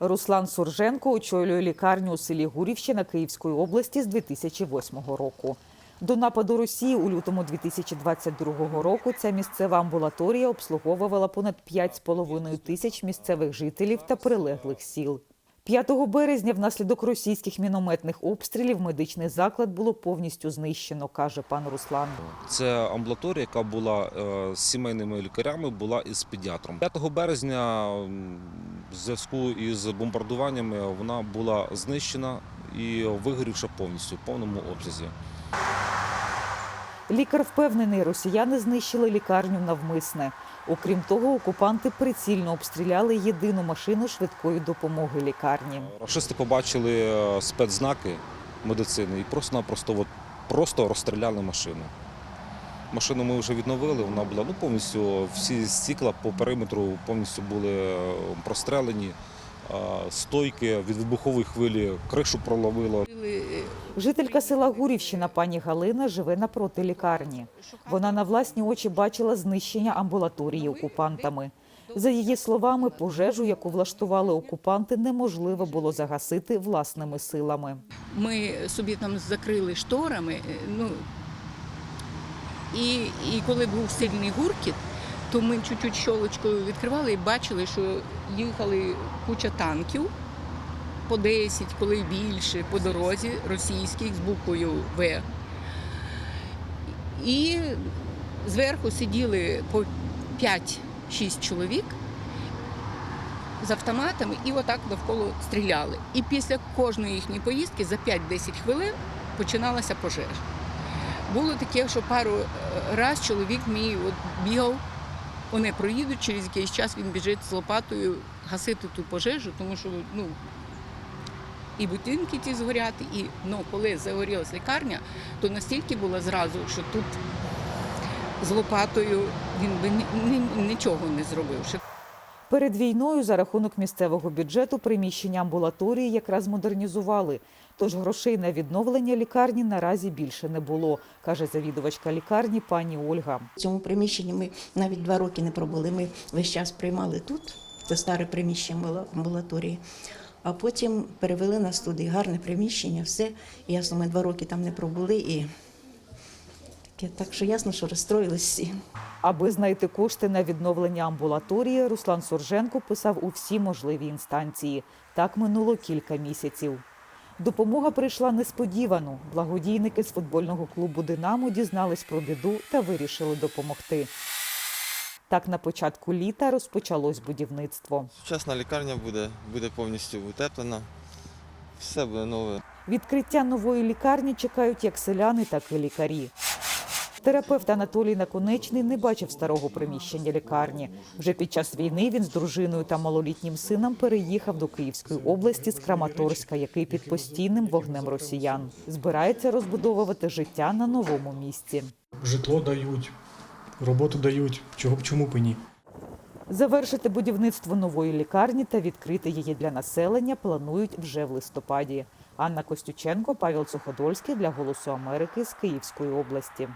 Руслан Сурженко очолює лікарню у селі Гурівщина Київської області з 2008 року. До нападу Росії у лютому 2022 року ця місцева амбулаторія обслуговувала понад 5,5 тисяч місцевих жителів та прилеглих сіл. 5 березня внаслідок російських мінометних обстрілів медичний заклад було повністю знищено, каже пан Руслан. Це амбулаторія, яка була е, з сімейними лікарями, була із педіатром. 5 березня в зв'язку із бомбардуваннями вона була знищена і вигорівша повністю в повному обсязі. Лікар впевнений, росіяни знищили лікарню навмисне. Окрім того, окупанти прицільно обстріляли єдину машину швидкої допомоги лікарні. Рашисти побачили е, спецзнаки медицини і просто-напросто просто розстріляли машину. Машину ми вже відновили, вона була ну, повністю, всі стікла по периметру повністю були е, прострелені, стойки від вибухової хвилі, кришу проломило. Жителька села Гурівщина пані Галина живе напроти лікарні. Вона на власні очі бачила знищення амбулаторії окупантами. За її словами, пожежу, яку влаштували окупанти, неможливо було загасити власними силами. Ми собі там закрили шторами. е, Ну, і, і коли був сильний гуркіт, то ми чуть-чуть щолочкою відкривали і бачили, що їхали куча танків по 10, коли більше, по дорозі російських з буквою В. І зверху сиділи по 5-6 чоловік з автоматами і отак навколо стріляли. І після кожної їхньої поїздки за 5-10 хвилин починалася пожежа. Було таке, що пару е, раз чоловік мій от бігав, вони проїдуть, через якийсь час він біжить з лопатою гасити ту пожежу, тому що ну, і будинки ті згорять, і ну, коли загорілась лікарня, то настільки було зразу, що тут з лопатою він би ні- ні- нічого не зробив. Перед війною за рахунок місцевого бюджету приміщення амбулаторії якраз модернізували. Тож грошей на відновлення лікарні наразі більше не було, каже завідувачка лікарні пані Ольга. В цьому приміщенні ми навіть два роки не пробули. Ми весь час приймали тут, це старе приміщення було амбулаторії. А потім перевели нас туди. Гарне приміщення, все. І ясно, ми два роки там не пробули. І таке, так що ясно, що розстроїлись всі. Аби знайти кошти на відновлення амбулаторії, Руслан Сурженко писав у всі можливі інстанції. Так минуло кілька місяців. Допомога прийшла несподівано. Благодійники з футбольного клубу Динамо дізнались про біду та вирішили допомогти. Так на початку літа розпочалось будівництво. Сучасна лікарня буде, буде повністю утеплена. Все буде нове. Відкриття нової лікарні чекають як селяни, так і лікарі. Терапевт Анатолій Наконечний не бачив старого приміщення лікарні. Вже під час війни він з дружиною та малолітнім сином переїхав до Київської області з Краматорська, який під постійним вогнем росіян. Збирається розбудовувати життя на новому місці. житло дають, роботу дають. Чого б чому б і ні? Завершити будівництво нової лікарні та відкрити її для населення планують вже в листопаді. Анна Костюченко, Павел Суходольський для Голосу Америки з Київської області.